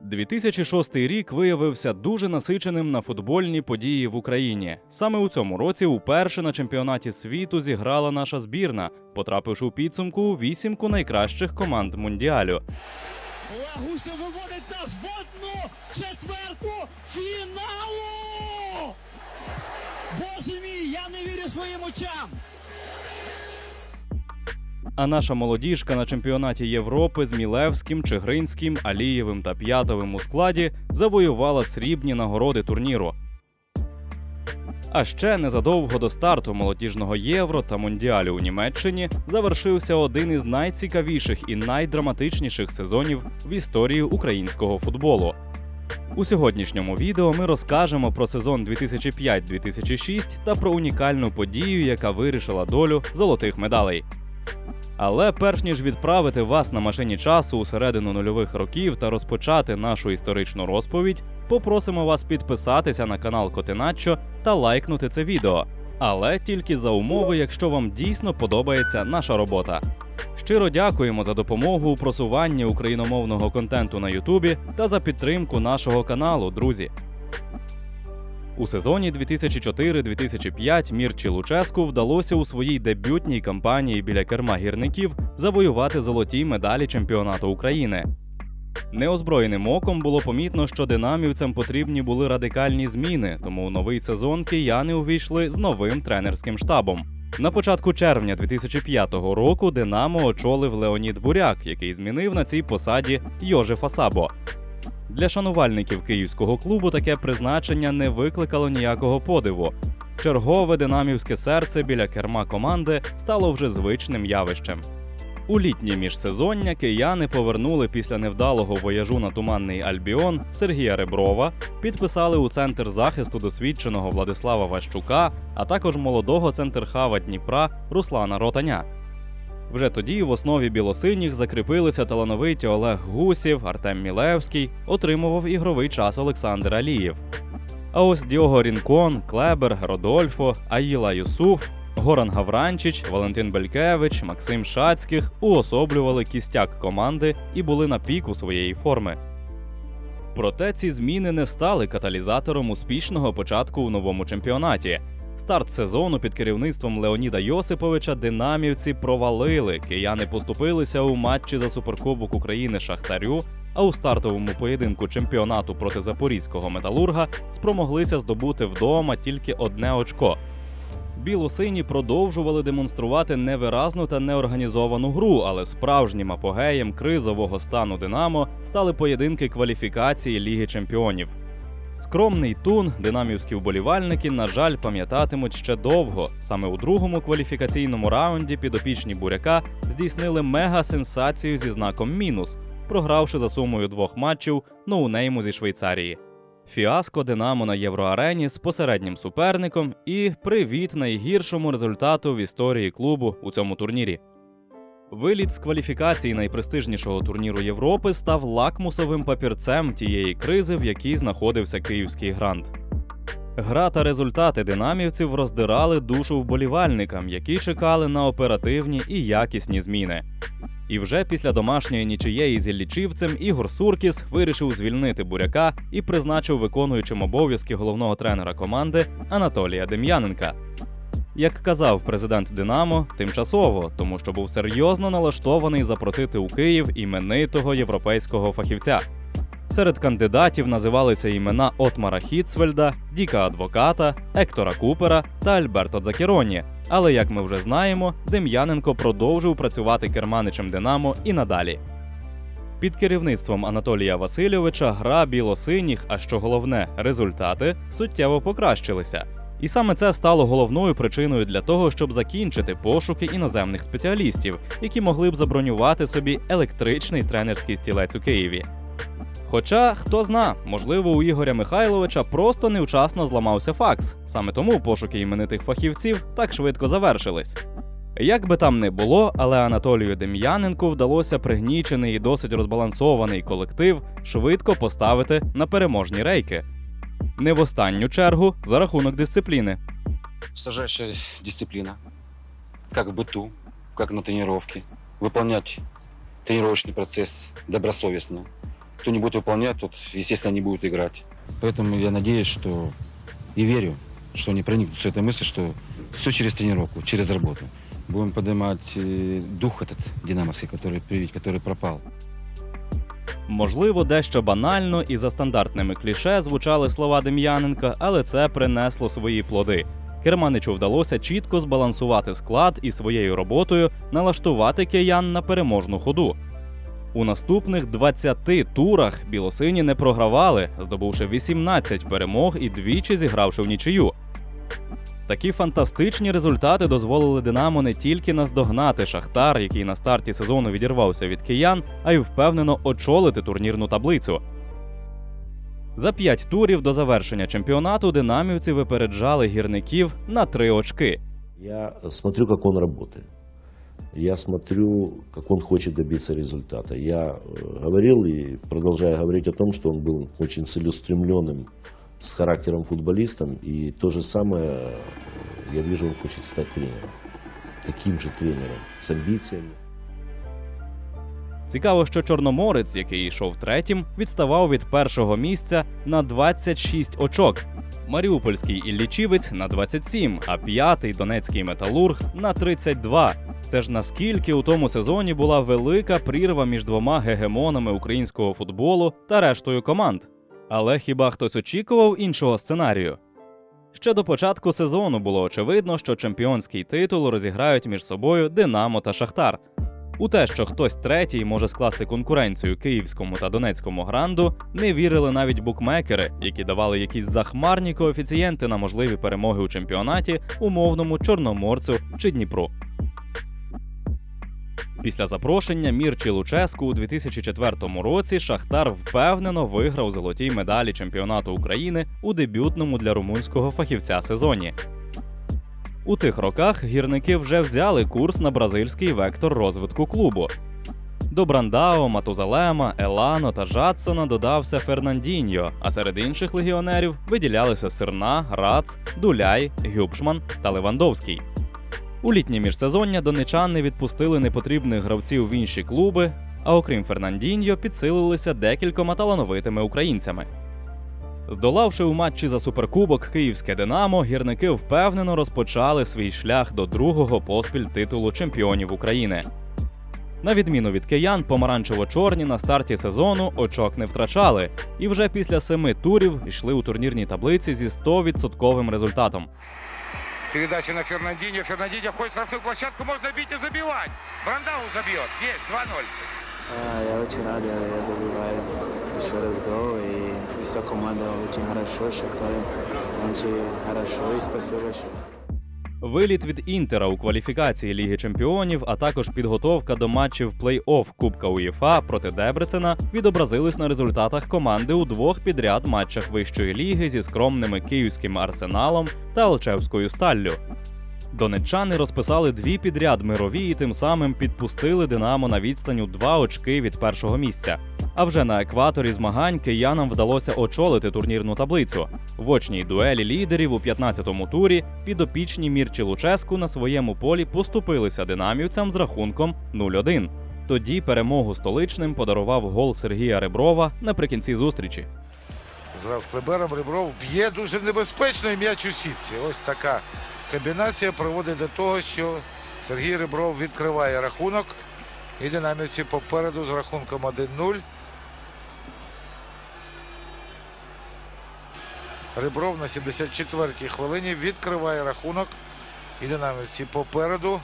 2006 рік виявився дуже насиченим на футбольні події в Україні. Саме у цьому році уперше на чемпіонаті світу зіграла наша збірна, потрапивши у підсумку вісімку найкращих команд мундіалю. Олег виводить нас в одну четверту фіналу! Боже мій, я не вірю своїм очам! А наша молодіжка на чемпіонаті Європи з Мілевським, Чигринським, Алієвим та П'ятовим у складі завоювала срібні нагороди турніру. А ще незадовго до старту молодіжного євро та мундіалю у Німеччині завершився один із найцікавіших і найдраматичніших сезонів в історії українського футболу. У сьогоднішньому відео ми розкажемо про сезон 2005-2006 та про унікальну подію, яка вирішила долю золотих медалей. Але перш ніж відправити вас на машині часу у середину нульових років та розпочати нашу історичну розповідь, попросимо вас підписатися на канал Котиначо та лайкнути це відео. Але тільки за умови, якщо вам дійсно подобається наша робота. Щиро дякуємо за допомогу у просуванні україномовного контенту на Ютубі та за підтримку нашого каналу, друзі. У сезоні 2004-2005 Мірчі Луческу вдалося у своїй дебютній кампанії біля керма гірників завоювати золоті медалі чемпіонату України. Неозброєним оком було помітно, що динамівцям потрібні були радикальні зміни, тому у новий сезон кияни увійшли з новим тренерським штабом. На початку червня 2005 року Динамо очолив Леонід Буряк, який змінив на цій посаді Йожефа Сабо. Для шанувальників київського клубу таке призначення не викликало ніякого подиву. Чергове динамівське серце біля керма команди стало вже звичним явищем. У літнє міжсезоння кияни повернули після невдалого вояжу на туманний Альбіон Сергія Реброва, підписали у центр захисту досвідченого Владислава Ващука, а також молодого центрхава Дніпра Руслана Ротаня. Вже тоді в основі білосиніх закріпилися талановиті Олег Гусів, Артем Мілевський, отримував ігровий час Олександр Алієв. А ось Діого Рінкон, Клебер, Родольфо, Аїла Юсуф, Горан Гавранчич, Валентин Белькевич, Максим Шацьких уособлювали кістяк команди і були на піку своєї форми. Проте ці зміни не стали каталізатором успішного початку у новому чемпіонаті. Старт сезону під керівництвом Леоніда Йосиповича динамівці провалили. Кияни поступилися у матчі за суперкубок України Шахтарю. А у стартовому поєдинку чемпіонату проти запорізького металурга спромоглися здобути вдома тільки одне очко. Білосині продовжували демонструвати невиразну та неорганізовану гру, але справжнім апогеєм кризового стану Динамо стали поєдинки кваліфікації Ліги Чемпіонів. Скромний тун динамівські вболівальники, на жаль, пам'ятатимуть ще довго. Саме у другому кваліфікаційному раунді підопічні буряка здійснили мега-сенсацію зі знаком мінус, програвши за сумою двох матчів ноунейму зі Швейцарії. Фіаско Динамо на Євроарені з посереднім суперником і привіт найгіршому результату в історії клубу у цьому турнірі. Виліт з кваліфікації найпрестижнішого турніру Європи став лакмусовим папірцем тієї кризи, в якій знаходився київський грант. Гра та результати динамівців роздирали душу вболівальникам, які чекали на оперативні і якісні зміни. І вже після домашньої нічиєї з Іллічівцем Ігор Суркіс вирішив звільнити буряка і призначив виконуючим обов'язки головного тренера команди Анатолія Дем'яненка. Як казав президент Динамо, тимчасово, тому що був серйозно налаштований запросити у Київ іменитого європейського фахівця. Серед кандидатів називалися імена Отмара Хіцвельда, Діка Адвоката, Ектора Купера та Альберто Дзакероні. Але як ми вже знаємо, Дем'яненко продовжив працювати керманичем Динамо і надалі. Під керівництвом Анатолія Васильовича гра білосиніх, а що головне, результати суттєво покращилися. І саме це стало головною причиною для того, щоб закінчити пошуки іноземних спеціалістів, які могли б забронювати собі електричний тренерський стілець у Києві. Хоча, хто зна, можливо, у Ігоря Михайловича просто невчасно зламався факс. Саме тому пошуки іменитих фахівців так швидко завершились. Як би там не було, але Анатолію Дем'яненку вдалося пригнічений і досить розбалансований колектив швидко поставити на переможні рейки Не в останню чергу за рахунок дисципліни. строжайшая дисциплина, как в быту, как на тренировке. Выполнять тренировочный процесс добросовестно, Кто не будет выполнять, тот, естественно, не будет играть. Поэтому я надеюсь, что и верю, что они проникнутся этой мыслью, что все через тренировку, через работу. Будем поднимать э, дух этот динамовский, который, привить, который пропал. Можливо, дещо банально і за стандартними кліше звучали слова Дем'яненка, але це принесло свої плоди. Керманичу вдалося чітко збалансувати склад і своєю роботою налаштувати киян на переможну ходу. У наступних 20 турах білосині не програвали, здобувши 18 перемог і двічі зігравши в нічию. Такі фантастичні результати дозволили Динамо не тільки наздогнати Шахтар, який на старті сезону відірвався від киян, а й впевнено очолити турнірну таблицю. За п'ять турів до завершення чемпіонату динамівці випереджали гірників на три очки. Я смотрю, как он работает. Я смотрю, как он хочет добиться результата. Я э, говорил и продолжаю говорить о том, что он был очень целеустремленным, с характером футболистом. И то же самое, э, я вижу, он хочет стать тренером. Таким же тренером, с амбициями. Цікаво, що Чорноморець, який йшов третім, відставав від першого місця на 26 очок. Маріупольський Іллічівець на 27, а п'ятий Донецький металург на 32. Це ж наскільки у тому сезоні була велика прірва між двома гегемонами українського футболу та рештою команд. Але хіба хтось очікував іншого сценарію? Ще до початку сезону було очевидно, що чемпіонський титул розіграють між собою Динамо та Шахтар. У те, що хтось третій може скласти конкуренцію київському та донецькому гранду, не вірили навіть букмекери, які давали якісь захмарні коефіцієнти на можливі перемоги у чемпіонаті умовному Чорноморцю чи Дніпру. Після запрошення Мірчі Луческу у 2004 році Шахтар впевнено виграв золоті медалі чемпіонату України у дебютному для румунського фахівця сезоні. У тих роках гірники вже взяли курс на бразильський вектор розвитку клубу. До Брандао, Матузалема, Елано та Жадсона додався Фернандіньо, а серед інших легіонерів виділялися Сирна, Рац, Дуляй, Гюбшман та Левандовський. У літнє міжсезоння донечани відпустили непотрібних гравців в інші клуби, а окрім Фернандіньо, підсилилися декількома талановитими українцями. Здолавши у матчі за суперкубок Київське Динамо, гірники впевнено розпочали свій шлях до другого поспіль титулу чемпіонів України. На відміну від киян, помаранчево-чорні на старті сезону очок не втрачали, і вже після семи турів йшли у турнірній таблиці зі 100% результатом. Передача на Фернандиньо. Фернандиньо входит в штрафную площадку. Можно бить и забивать. Брандау забьет. Есть 2-0. А, Я очень рад, я, я забиваю еще раз гол, и вся команда очень хорошо, Шахтар очень хорошо, и спасибо большое. Виліт від Інтера у кваліфікації Ліги Чемпіонів, а також підготовка до матчів плей-офф Кубка УЄФА проти Дебрецена відобразились на результатах команди у двох підряд матчах вищої ліги зі скромними київським арсеналом та Алчевською сталлю. Донеччани розписали дві підряд мирові і тим самим підпустили Динамо на відстань у два очки від першого місця. А вже на екваторі змагань киянам вдалося очолити турнірну таблицю. В очній дуелі лідерів у 15-му турі підопічні Мірчі Луческу на своєму полі поступилися динамівцям з рахунком 0-1. Тоді перемогу столичним подарував гол Сергія Реброва наприкінці зустрічі. Зрав Клебером Ребров б'є дуже небезпечно і м'яч у сітці. Ось така комбінація приводить до того, що Сергій Ребров відкриває рахунок. І динамівці попереду з рахунком 1-0. Ребров на 74-й хвилині відкриває рахунок. І динамівці попереду.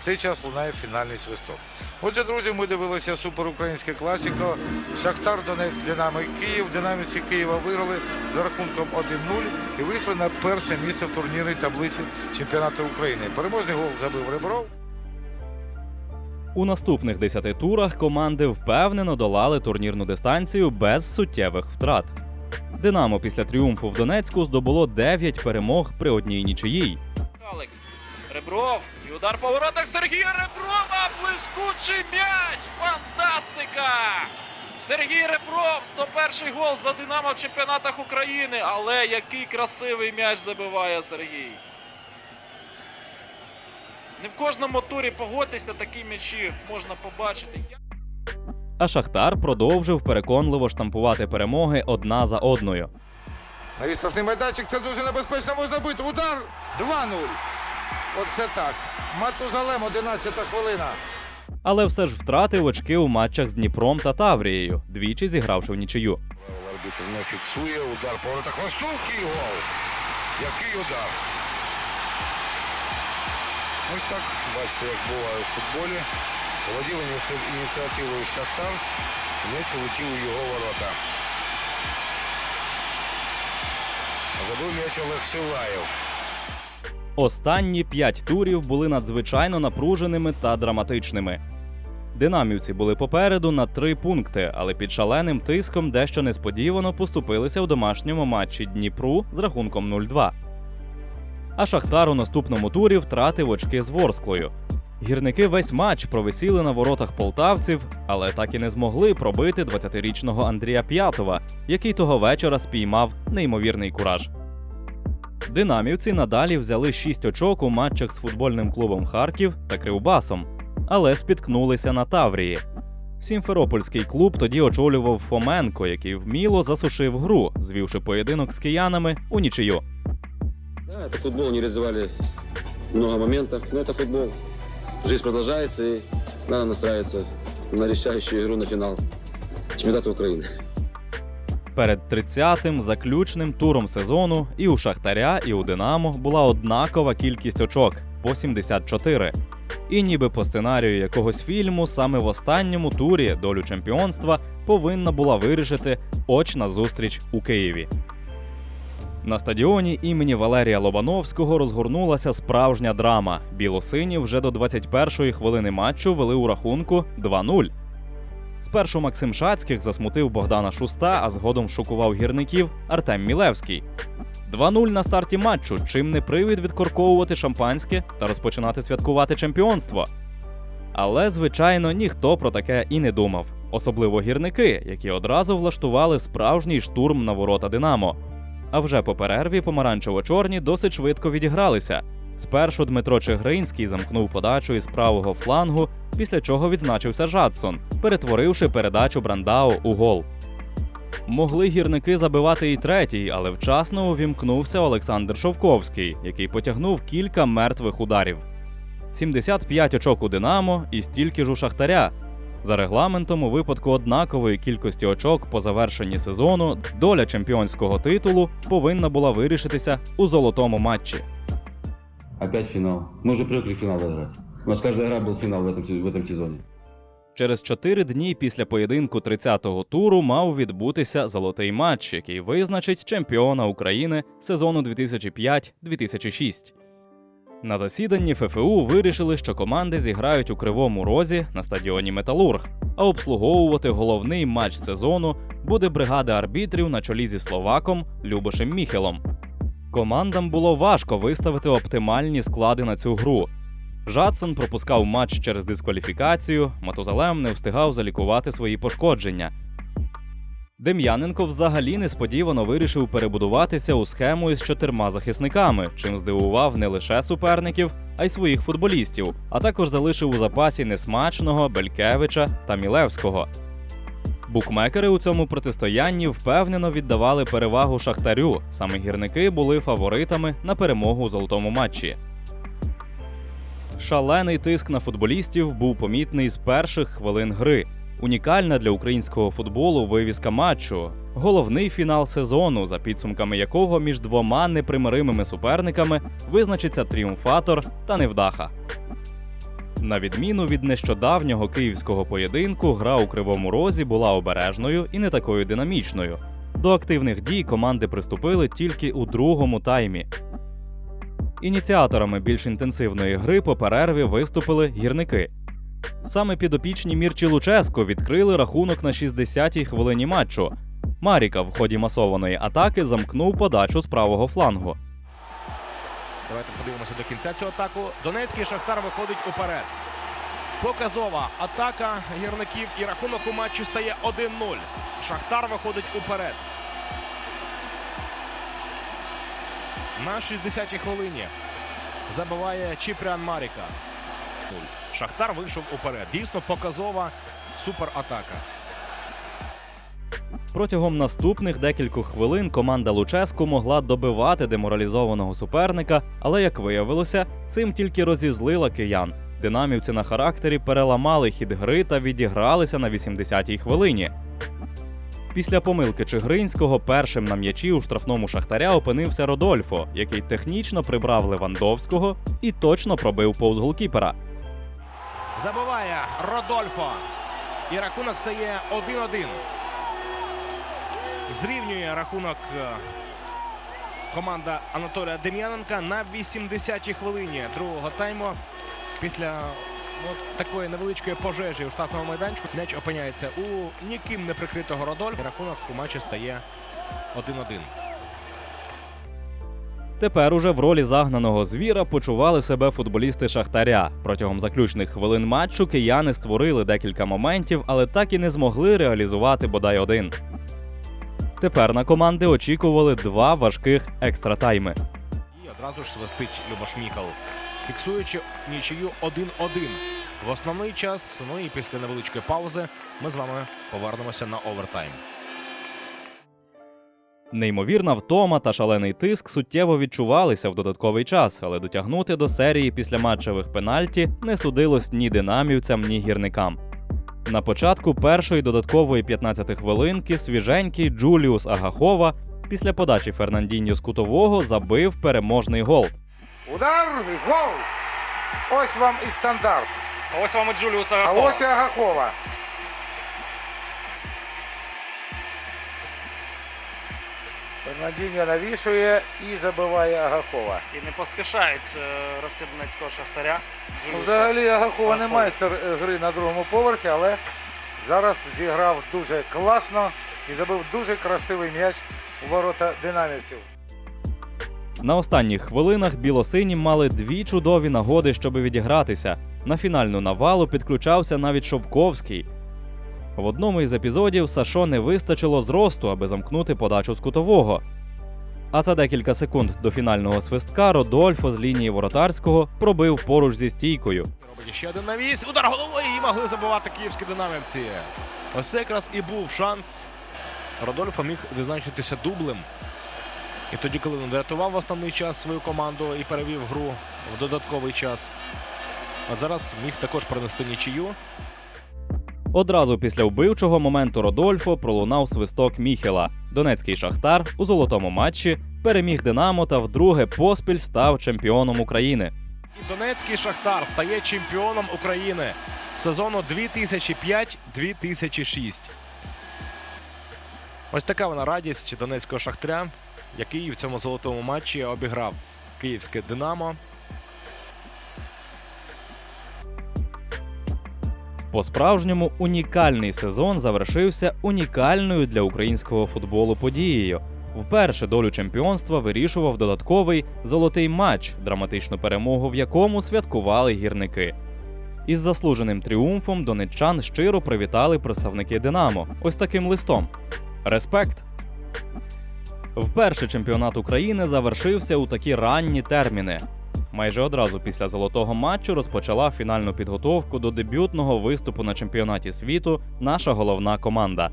В цей час лунає фінальний свисток. Отже, друзі, ми дивилися суперукраїнське класіко. Шахтар, Донецьк, Динамо Київ. Динамівці Києва виграли за рахунком 1-0 і вийшли на перше місце в турнірній таблиці чемпіонату України. Переможний гол забив Ребров. У наступних 10 турах команди впевнено долали турнірну дистанцію без суттєвих втрат. Динамо після тріумфу в Донецьку здобуло 9 перемог при одній нічиїй. Ребров. І удар по воротах Сергія Реброва. Блискучий м'яч. Фантастика! Сергій Ребров, 101 гол за Динамо в чемпіонатах України. Але який красивий м'яч забиває Сергій. Не в кожному турі погодьтеся, такі м'ячі можна побачити. А Шахтар продовжив переконливо штампувати перемоги одна за одною. На відставний майданчик це дуже небезпечно можна бити. Удар 2-0. Оце так. Матузалем, 11 хвилина. Але все ж втратив очки у матчах з Дніпром та Таврією, двічі зігравши в нічию. Арбітр не фіксує, удар по воротах і гол. Який удар. Ось так, бачите, як буває у футболі. Володів ініціативою Шахтар, м'яч влетів у його ворота. Забив м'яч Олег Силаєв. Останні п'ять турів були надзвичайно напруженими та драматичними. Динамівці були попереду на три пункти, але під шаленим тиском дещо несподівано поступилися у домашньому матчі Дніпру з рахунком 0-2. А Шахтар у наступному турі втратив очки з Ворсклою. Гірники весь матч провисіли на воротах полтавців, але так і не змогли пробити 20-річного Андрія П'ятова, який того вечора спіймав неймовірний кураж. Динамівці надалі взяли 6 очок у матчах з футбольним клубом Харків та Кривбасом, але спіткнулися на Таврії. Сімферопольський клуб тоді очолював Фоменко, який вміло засушив гру, звівши поєдинок з киянами у нічию. Да, это футбол, не реализовали много моментов, но это футбол. Жизнь продолжается, и надо настраиваться на решающую игру на финал чемпионата Украины. Перед 30-тим заключним туром сезону і у Шахтаря, і у Динамо була однакова кількість очок по 74. І ніби по сценарію якогось фільму, саме в останньому турі долю чемпіонства повинна була вирішити очна зустріч у Києві. На стадіоні імені Валерія Лобановського розгорнулася справжня драма. Білосині вже до 21-ї хвилини матчу вели у рахунку 2-0. Спершу Максим Шацьких засмутив Богдана Шуста, а згодом шокував гірників Артем Мілевський. 2-0 на старті матчу, чим не привід відкорковувати шампанське та розпочинати святкувати чемпіонство. Але, звичайно, ніхто про таке і не думав, особливо гірники, які одразу влаштували справжній штурм на ворота Динамо. А вже по перерві помаранчево-чорні досить швидко відігралися. Спершу Дмитро Чигринський замкнув подачу із правого флангу, після чого відзначився Жадсон, перетворивши передачу Брандау у гол. Могли гірники забивати і третій, але вчасно увімкнувся Олександр Шовковський, який потягнув кілька мертвих ударів. 75 очок у Динамо і стільки ж у Шахтаря. За регламентом, у випадку однакової кількості очок по завершенні сезону, доля чемпіонського титулу повинна була вирішитися у золотому матчі Опять финал. Мы уже привыкли в финал играть. У нас каждая игра был финал в этом, се- в этом сезоне. Через чотири дні після поєдинку 30-го туру мав відбутися золотий матч, який визначить чемпіона України сезону 2005-2006. На засіданні ФФУ вирішили, що команди зіграють у кривому розі на стадіоні Металург, а обслуговувати головний матч сезону буде бригада арбітрів на чолі зі словаком Любошем Міхелом. Командам було важко виставити оптимальні склади на цю гру, Жадсон пропускав матч через дискваліфікацію, Матузалем не встигав залікувати свої пошкодження. Дем'яненко взагалі несподівано вирішив перебудуватися у схему із чотирма захисниками, чим здивував не лише суперників, а й своїх футболістів, а також залишив у запасі Несмачного, Белькевича та Мілевського. Букмекери у цьому протистоянні впевнено віддавали перевагу Шахтарю. Саме гірники були фаворитами на перемогу у золотому матчі. Шалений тиск на футболістів був помітний з перших хвилин гри. Унікальна для українського футболу вивіска матчу, головний фінал сезону, за підсумками якого між двома непримиримими суперниками визначиться тріумфатор та невдаха. На відміну від нещодавнього київського поєдинку, гра у кривому розі була обережною і не такою динамічною. До активних дій команди приступили тільки у другому таймі. Ініціаторами більш інтенсивної гри по перерві виступили гірники. Саме підопічні Мірчі Луческо відкрили рахунок на 60-й хвилині матчу. Маріка в ході масованої атаки замкнув подачу з правого флангу. Давайте подивимося до кінця цю атаку. Донецький Шахтар виходить уперед. Показова атака гірників і рахунок у матчі стає 1-0. Шахтар виходить уперед. На 60-й хвилині забиває Чіпрян Маріка. Шахтар вийшов уперед. Дійсно показова суператака. Протягом наступних декількох хвилин команда Луческу могла добивати деморалізованого суперника, але як виявилося, цим тільки розізлила киян. Динамівці на характері переламали хід гри та відігралися на 80-й хвилині. Після помилки Чигринського першим на м'ячі у штрафному шахтаря опинився Родольфо, який технічно прибрав Левандовського і точно пробив повз голкіпера. Забиває Родольфо. І рахунок стає 1-1. Зрівнює рахунок е, команда Анатолія Дем'яненка на 80-й хвилині другого тайму. Після ну, такої невеличкої пожежі у штатному майданчику м'яч опиняється у ніким не прикритого Родольфа. Рахунок у матчі стає 1-1. Тепер уже в ролі загнаного звіра почували себе футболісти Шахтаря. Протягом заключних хвилин матчу кияни створили декілька моментів, але так і не змогли реалізувати бодай один. Тепер на команди очікували два важких екстратайми. І одразу ж свистить Любаш Міхал, фіксуючи нічию 1-1. В основний час, ну і після невеличкої паузи, ми з вами повернемося на овертайм. Неймовірна втома та шалений тиск суттєво відчувалися в додатковий час, але дотягнути до серії після матчевих пенальті не судилось ні динамівцям, ні гірникам. На початку першої додаткової 15 хвилинки свіженький Джуліус Агахова після подачі Фернандіньо з кутового забив переможний гол. Удар, гол! Ось вам і стандарт. Ось вам і Джуліус А ось і Агахова. Фернандіньо навішує і забиває Агахова. І не поспішають е, гравці Донецького Шахтаря. Ну, взагалі Агахова не майстер гри на другому поверсі, але зараз зіграв дуже класно і забив дуже красивий м'яч у ворота динамівців. На останніх хвилинах білосині мали дві чудові нагоди, щоб відігратися. На фінальну навалу підключався навіть Шовковський. В одному із епізодів Сашо не вистачило зросту, аби замкнути подачу з кутового. А за декілька секунд до фінального свистка Родольфо з лінії воротарського пробив поруч зі стійкою. Робить ще один навіс. Удар головою і могли забивати київські динамівці. Ось якраз і був шанс. Родольфо міг визначитися дублем. І тоді, коли він врятував в основний час свою команду і перевів гру в додатковий час. От зараз міг також принести нічию. Одразу після вбивчого моменту Родольфо пролунав свисток Міхела. Донецький шахтар у золотому матчі переміг Динамо та вдруге поспіль став чемпіоном України. І Донецький Шахтар стає чемпіоном України сезону 2005-2006. Ось така вона радість Донецького Шахтаря, який в цьому золотому матчі обіграв київське Динамо. По-справжньому унікальний сезон завершився унікальною для українського футболу подією. Вперше долю чемпіонства вирішував додатковий золотий матч, драматичну перемогу в якому святкували гірники. Із заслуженим тріумфом донеччан щиро привітали представники Динамо. Ось таким листом. Респект! Вперше чемпіонат України завершився у такі ранні терміни. Майже одразу після золотого матчу розпочала фінальну підготовку до дебютного виступу на чемпіонаті світу наша головна команда.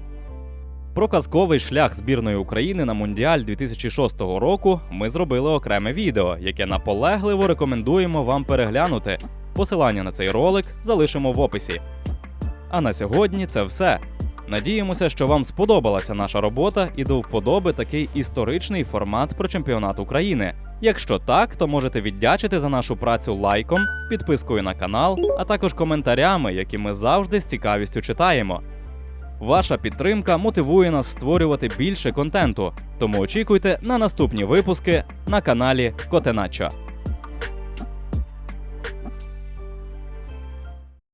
Про казковий шлях збірної України на Мундіаль 2006 року ми зробили окреме відео, яке наполегливо рекомендуємо вам переглянути. Посилання на цей ролик залишимо в описі. А на сьогодні це все. Надіємося, що вам сподобалася наша робота і до вподоби такий історичний формат про чемпіонат України. Якщо так, то можете віддячити за нашу працю лайком, підпискою на канал, а також коментарями, які ми завжди з цікавістю читаємо. Ваша підтримка мотивує нас створювати більше контенту, тому очікуйте на наступні випуски на каналі Котеначо.